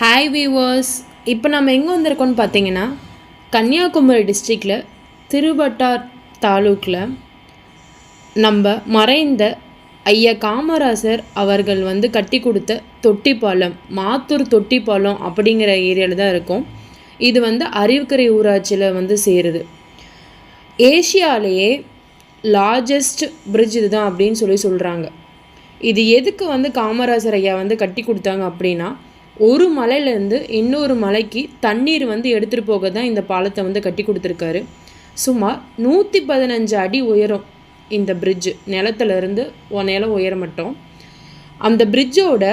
Hi viewers இப்போ நம்ம எங்கே வந்திருக்கோம்னு பார்த்தீங்கன்னா கன்னியாகுமரி டிஸ்ட்ரிக்டில் திருவட்டார் தாலூக்கில் நம்ம மறைந்த ஐயா காமராசர் அவர்கள் வந்து கட்டி கொடுத்த தொட்டிப்பாலம் மாத்தூர் தொட்டிப்பாலம் அப்படிங்கிற ஏரியாவில் தான் இருக்கும். இது வந்து அறிவுக்கரை ஊராட்சியில் வந்து சேருது. ஏஷியாலேயே லார்ஜஸ்ட் பிரிட்ஜ் இதுதான் அப்படின்னு சொல்லி சொல்கிறாங்க இது எதுக்கு வந்து காமராசர் ஐயா வந்து கட்டி கொடுத்தாங்க அப்படின்னா ஒரு மலையிலேருந்து இன்னொரு மலைக்கு தண்ணீர் வந்து எடுத்துகிட்டு போக தான் இந்த பாலத்தை வந்து கட்டி கொடுத்துருக்காரு. சுமார் நூற்றி பதினஞ்சு அடி உயரம் இந்த பிரிட்ஜு நிலத்துலேருந்து நிலம் உயர மட்டும். அந்த பிரிட்ஜோட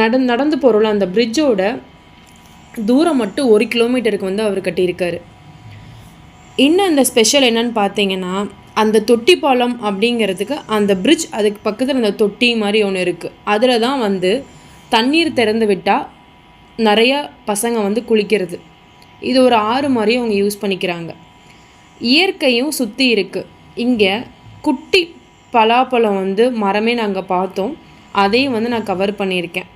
நட நடந்து போகிறோம்ல அந்த பிரிட்ஜோட தூரம் மட்டும் ஒரு கிலோமீட்டருக்கு வந்து அவர் கட்டியிருக்காரு. இன்னும் இந்த ஸ்பெஷல் என்னன்னு பார்த்தீங்கன்னா அந்த தொட்டி பாலம் அப்படிங்கிறதுக்கு அந்த பிரிட்ஜ் அதுக்கு பக்கத்தில் அந்த தொட்டி மாதிரி ஒன்று இருக்குது அதில் தான் வந்து தண்ணீர் திறந்து விட்டால் நிறையா பசங்க வந்து குளிக்கிறது. இது ஒரு ஆறு மாதிரி அவங்க யூஸ் பண்ணிக்கிறாங்க. இயற்கையும் சுற்றி இருக்குது இங்கே குட்டி பலாப்பழம் வந்து மரமே நாங்கள் பார்த்தோம். அதையும் வந்து நான் கவர் பண்ணியிருக்கேன்.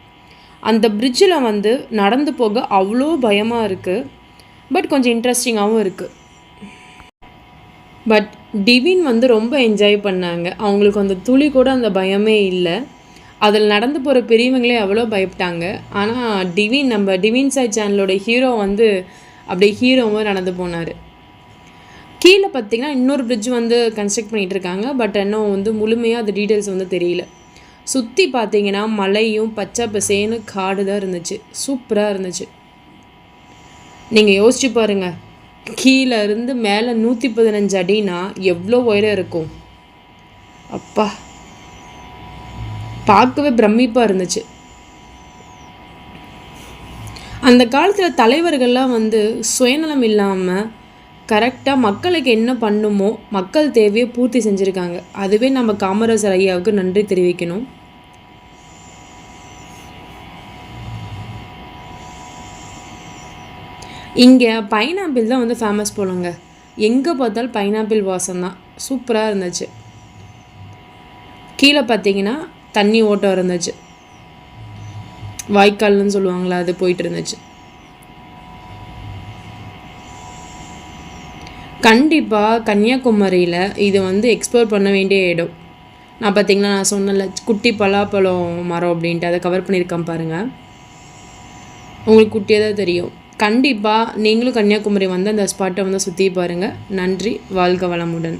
அந்த பிரிட்ஜில் வந்து நடந்து போக அவ்வளோ பயமாக இருக்குது பட் கொஞ்சம் இன்ட்ரெஸ்டிங்காகவும் இருக்குது பட் டிவின் வந்து ரொம்ப என்ஜாய் பண்ணாங்க. அவங்களுக்கு அந்த துளி கூட அந்த பயமே இல்லை. அதில் நடந்து போகிற பெரியவங்களே அவ்வளோ பயப்பட்டாங்க. ஆனால் டிவின் நம்ம டிவின் சை சேனலோட ஹீரோ வந்து அப்படியே ஹீரோவாக நடந்து போனார். கீழே பார்த்தீங்கன்னா இன்னொரு பிரிட்ஜ் வந்து கன்ஸ்ட்ரக்ட் பண்ணிகிட்டு இருக்காங்க. பட் இன்னும் வந்து முழுமையாக அது டீட்டெயில்ஸ் வந்து தெரியல. சுற்றி பார்த்தீங்கன்னா மலையும் பச்சை பசேன்னு காடு தான் இருந்துச்சு. சூப்பராக இருந்துச்சு. நீங்கள் யோசிச்சு பாருங்கள் கீழே இருந்து மேலே நூற்றி பதினஞ்சு அடினா எவ்வளோ உயரம் இருக்கும்? அப்பா. பார்க்கவே பிரமிப்பாக இருந்துச்சு. அந்த காலத்தில் தலைவர்கள்லாம் வந்து சுயநலம் இல்லாமல் கரெக்டாக மக்களுக்கு என்ன பண்ணுமோ மக்கள் தேவையை பூர்த்தி செஞ்சுருக்காங்க. அதுவே நம்ம காமராஜர் ஐயாவுக்கு நன்றி தெரிவிக்கணும். இங்கே பைனாப்பிள் தான் வந்து ஃபேமஸ் போலங்க. எங்கே பார்த்தாலும் பைனாப்பிள் வாசம் தான் சூப்பராக இருந்துச்சு. கீழே பார்த்தீங்கன்னா தண்ணி ஓட்டம் இருந்துச்சு. வாய்க்கால்னு சொல்லுவாங்களா அது போயிட்டு இருந்துச்சு. கண்டிப்பாக கன்னியாகுமரியில் இது வந்து எக்ஸ்ப்ளோர் பண்ண வேண்டிய இடம். நான் பார்த்தீங்கன்னா நான் சொன்னல குட்டி பலாப்பழம் மரம் அப்படின்ட்டு அதை கவர் பண்ணியிருக்கேன் பாருங்கள் உங்களுக்கு குட்டியாக தான் தெரியும். கண்டிப்பாக நீங்களும் கன்னியாகுமரி வந்து அந்த ஸ்பாட்டை வந்து சுற்றி பாருங்கள் நன்றி வாழ்க வளமுடன்.